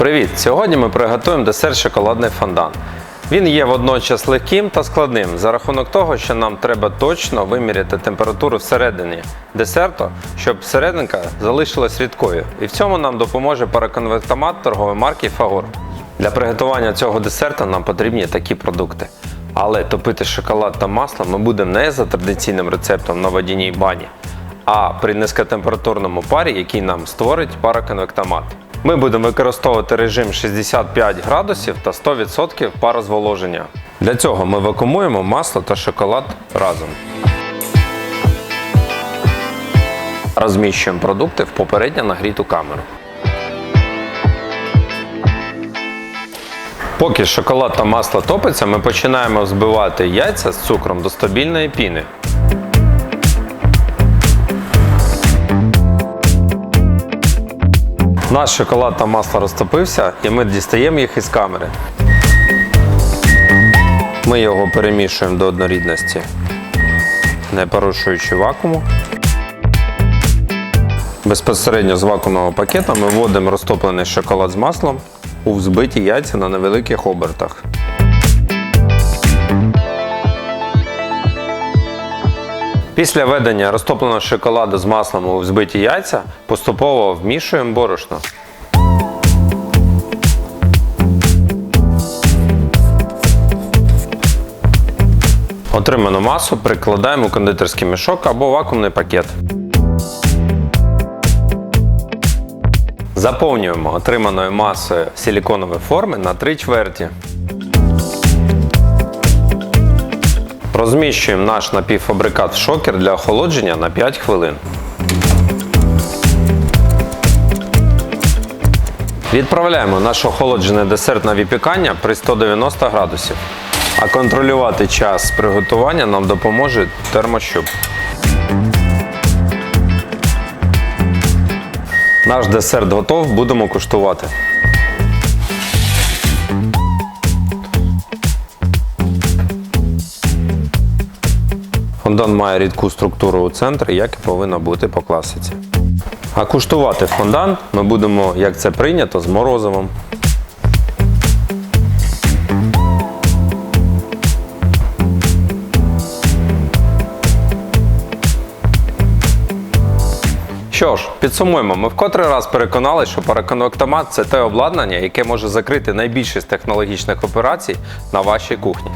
Привіт! Сьогодні ми приготуємо десерт шоколадний фондан. Він є водночас легким та складним за рахунок того, що нам треба точно виміряти температуру всередині десерту, щоб серединка залишилась рідкою. І в цьому нам допоможе параконвектомат торгової марки Фагор. Для приготування цього десерту нам потрібні такі продукти. Але топити шоколад та масло ми будемо не за традиційним рецептом на водяній бані, а при низькотемпературному парі, який нам створить параконвектомат. Ми будемо використовувати режим 65 градусів та 100% парозволоження. Для цього ми вакуумуємо масло та шоколад разом. Розміщуємо продукти в попередньо нагріту камеру. Поки шоколад та масло топиться, ми починаємо взбивати яйця з цукром до стабільної піни. Наш шоколад та масло розтопився і ми дістаємо їх із камери. Ми його перемішуємо до однорідності, не порушуючи вакууму. Безпосередньо з вакуумного пакета ми вводимо розтоплений шоколад з маслом у взбиті яйця на невеликих обертах. Після введення розтопленого шоколаду з маслом у взбиті яйця поступово вмішуємо борошно. Отриману масу прикладаємо у кондитерський мішок або вакуумний пакет. Заповнюємо отриманою масою силіконові форми на 3 чверті. Розміщуємо наш напівфабрикат в шокер для охолодження на 5 хвилин. Відправляємо наш охолоджений десерт на випікання при 190 градусів. А контролювати час приготування нам допоможе термощуп. Наш десерт готов, будемо куштувати. Фондан має рідку структуру у центрі, як і повинно бути по класиці. А куштувати фондан ми будемо, як це прийнято, з морозивом. Що ж, підсумуємо, ми в котрий раз переконали, що параконвектомат це те обладнання, яке може закрити найбільшість технологічних операцій на вашій кухні.